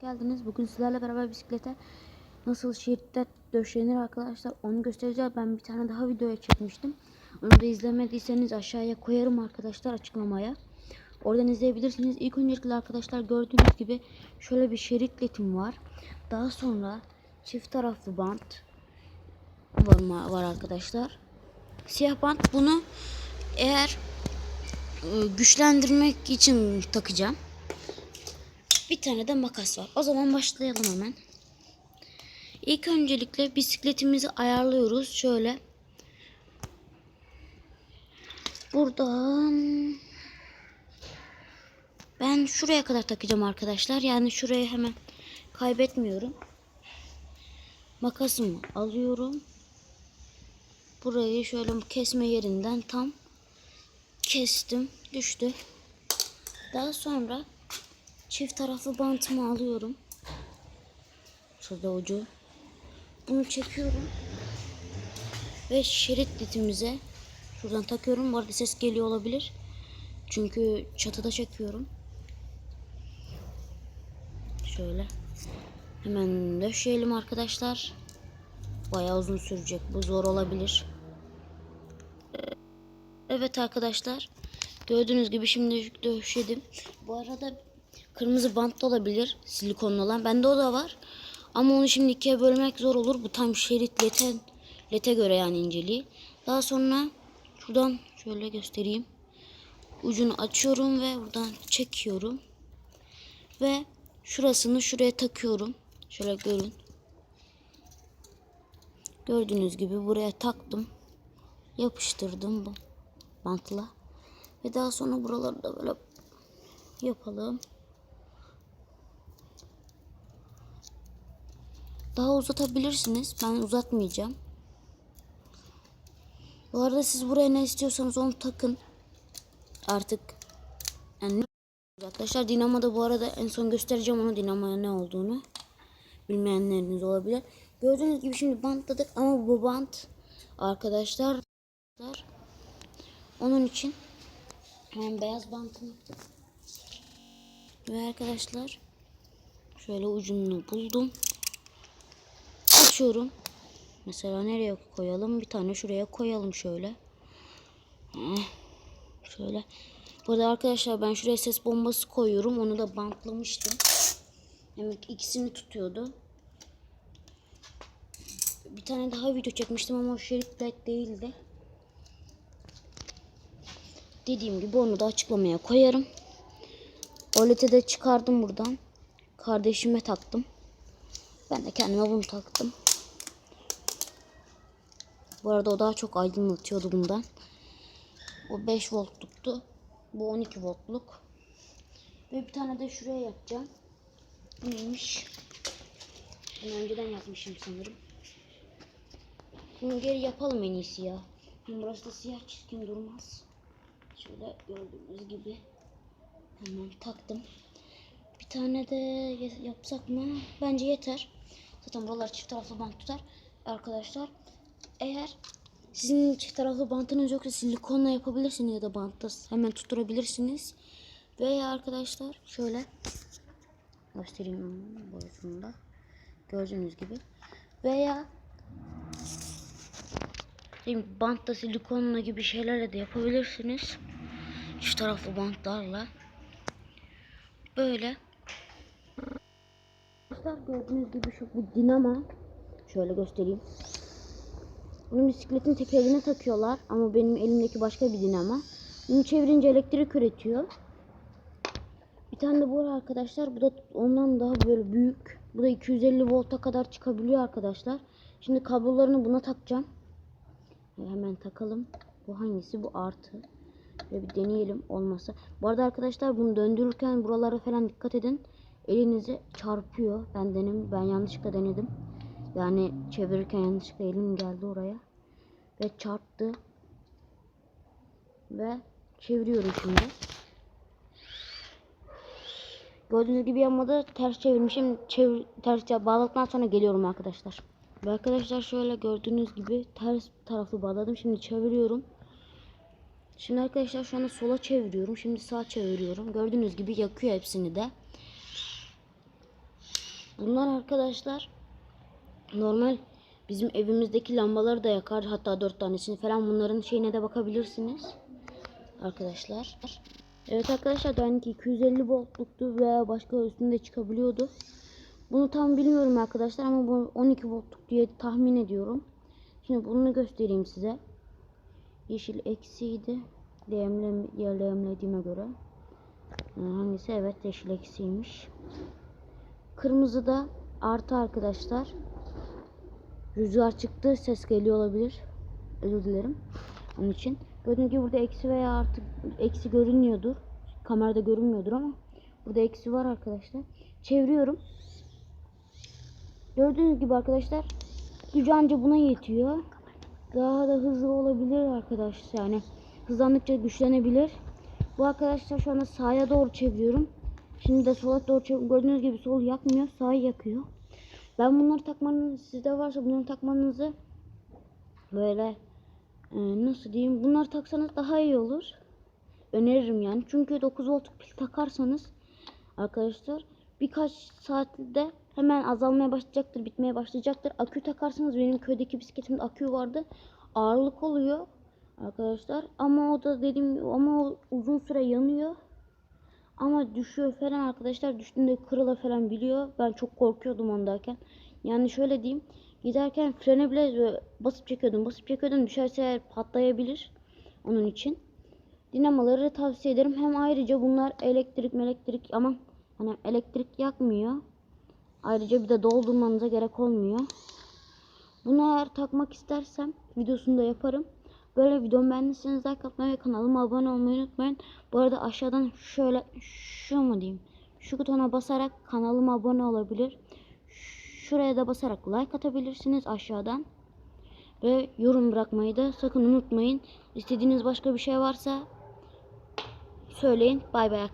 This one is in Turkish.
geldiniz. Bugün sizlerle beraber bisiklete nasıl şeritte döşenir arkadaşlar onu göstereceğim. Ben bir tane daha videoya çekmiştim. Onu da izlemediyseniz aşağıya koyarım arkadaşlar açıklamaya. Oradan izleyebilirsiniz. İlk öncelikle arkadaşlar gördüğünüz gibi şöyle bir şerit letim var. Daha sonra çift taraflı bant var, var arkadaşlar. Siyah bant bunu eğer e, güçlendirmek için takacağım. Bir tane de makas var. O zaman başlayalım hemen. İlk öncelikle bisikletimizi ayarlıyoruz. Şöyle. Buradan ben şuraya kadar takacağım arkadaşlar. Yani şurayı hemen kaybetmiyorum. Makasımı alıyorum. Burayı şöyle kesme yerinden tam kestim. Düştü. Daha sonra çift taraflı bantımı alıyorum. Şurada ucu. Bunu çekiyorum. Ve şerit litimize şuradan takıyorum. Bu arada ses geliyor olabilir. Çünkü çatıda çekiyorum. Şöyle. Hemen döşeyelim arkadaşlar. Bayağı uzun sürecek. Bu zor olabilir. Evet arkadaşlar. Gördüğünüz gibi şimdi döşedim. Bu arada kırmızı bant da olabilir. Silikonlu olan. Bende o da var. Ama onu şimdi ikiye bölmek zor olur. Bu tam şerit lete, lete göre yani inceliği. Daha sonra şuradan şöyle göstereyim. Ucunu açıyorum ve buradan çekiyorum. Ve şurasını şuraya takıyorum. Şöyle görün. Gördüğünüz gibi buraya taktım. Yapıştırdım bu bantla. Ve daha sonra buraları da böyle yapalım. Daha uzatabilirsiniz. Ben uzatmayacağım. Bu arada siz buraya ne istiyorsanız onu takın. Artık yani arkadaşlar dinamoda bu arada en son göstereceğim onu dinamoya ne olduğunu. Bilmeyenleriniz olabilir. Gördüğünüz gibi şimdi bantladık ama bu bant arkadaşlar onun için hemen beyaz bantını ve arkadaşlar şöyle ucunu buldum. Açıyorum. Mesela nereye koyalım? Bir tane şuraya koyalım şöyle. Heh. Şöyle. Burada arkadaşlar ben şuraya ses bombası koyuyorum. Onu da bantlamıştım. Hem ikisini tutuyordu. Bir tane daha video çekmiştim ama o şerit led değildi. Dediğim gibi onu da açıklamaya koyarım. Olete de çıkardım buradan. Kardeşime taktım. Ben de kendime bunu taktım. Bu arada o daha çok aydınlatıyordu bundan. O 5 voltluktu. Bu 12 voltluk. Ve bir tane de şuraya yapacağım. Neymiş? Bunu önceden yapmışım sanırım. Bunu geri yapalım en iyisi ya. Burası da siyah çizgin durmaz. Şöyle gördüğünüz gibi hemen taktım. Bir tane de yapsak mı? Bence yeter. Zaten buralar çift taraflı bant tutar. Arkadaşlar eğer sizin çift taraflı bantınız yoksa silikonla yapabilirsiniz ya da bantta hemen tutturabilirsiniz. Veya arkadaşlar şöyle göstereyim boyutunda. Gördüğünüz gibi. Veya bantta silikonla gibi şeylerle de yapabilirsiniz. Çift taraflı bantlarla. Böyle. Gördüğünüz gibi şu bu dinamo. Şöyle göstereyim. Bunu bisikletin tekerine takıyorlar ama benim elimdeki başka bir dinamo. Bunu çevirince elektrik üretiyor. Bir tane de bu var arkadaşlar. Bu da ondan daha böyle büyük. Bu da 250 volta kadar çıkabiliyor arkadaşlar. Şimdi kablolarını buna takacağım. Hemen takalım. Bu hangisi? Bu artı. Böyle bir deneyelim olmasa. Bu arada arkadaşlar bunu döndürürken buralara falan dikkat edin. Elinize çarpıyor. Ben denem ben yanlışlıkla denedim. Yani çevirirken yanlışlıkla elim geldi oraya. Ve çarptı. Ve çeviriyorum şimdi. Gördüğünüz gibi yanmadı. Ters çevirmişim. Çevir, ters bağladıktan sonra geliyorum arkadaşlar. Ve arkadaşlar şöyle gördüğünüz gibi ters tarafı bağladım. Şimdi çeviriyorum. Şimdi arkadaşlar şu anda sola çeviriyorum. Şimdi sağa çeviriyorum. Gördüğünüz gibi yakıyor hepsini de. Bunlar arkadaşlar normal bizim evimizdeki lambaları da yakar. Hatta dört tanesini falan bunların şeyine de bakabilirsiniz. Arkadaşlar. Evet arkadaşlar benimki 250 voltluktu veya başka üstünde çıkabiliyordu. Bunu tam bilmiyorum arkadaşlar ama bu 12 voltluk diye tahmin ediyorum. Şimdi bunu göstereyim size. Yeşil eksiydi. Lehimle, lehimlediğime göre. Hangisi? Evet yeşil eksiymiş. Kırmızı da artı arkadaşlar. Rüzgar çıktı. Ses geliyor olabilir. Özür dilerim. Onun için. Gördüğünüz gibi burada eksi veya artı eksi görünüyordur. Kamerada görünmüyordur ama burada eksi var arkadaşlar. Çeviriyorum. Gördüğünüz gibi arkadaşlar gücü anca buna yetiyor. Daha da hızlı olabilir arkadaşlar. Yani hızlandıkça güçlenebilir. Bu arkadaşlar şu anda sağa doğru çeviriyorum. Şimdi de sola doğru çeviriyorum. Gördüğünüz gibi sol yakmıyor. Sağ yakıyor. Ben bunları takmanız sizde varsa bunları takmanızı böyle e, nasıl diyeyim bunları taksanız daha iyi olur. Öneririm yani. Çünkü 9 voltluk pil takarsanız arkadaşlar birkaç saatte hemen azalmaya başlayacaktır, bitmeye başlayacaktır. Akü takarsanız benim köydeki bisikletimde akü vardı. Ağırlık oluyor arkadaşlar. Ama o da dediğim ama o uzun süre yanıyor. Ama düşüyor falan arkadaşlar. Düştüğünde kırıla falan biliyor. Ben çok korkuyordum ondayken. Yani şöyle diyeyim. Giderken frene bile basıp çekiyordum. Basıp çekiyordum. Düşerse patlayabilir. Onun için. Dinamoları tavsiye ederim. Hem ayrıca bunlar elektrik elektrik ama hani elektrik yakmıyor. Ayrıca bir de doldurmanıza gerek olmuyor. Bunu eğer takmak istersem videosunu da yaparım. Böyle videomu beğendiyseniz like atmayı ve kanalıma abone olmayı unutmayın. Bu arada aşağıdan şöyle şu mu diyeyim. Şu butona basarak kanalıma abone olabilir. Şuraya da basarak like atabilirsiniz aşağıdan. Ve yorum bırakmayı da sakın unutmayın. İstediğiniz başka bir şey varsa söyleyin. Bay bay arkadaşlar.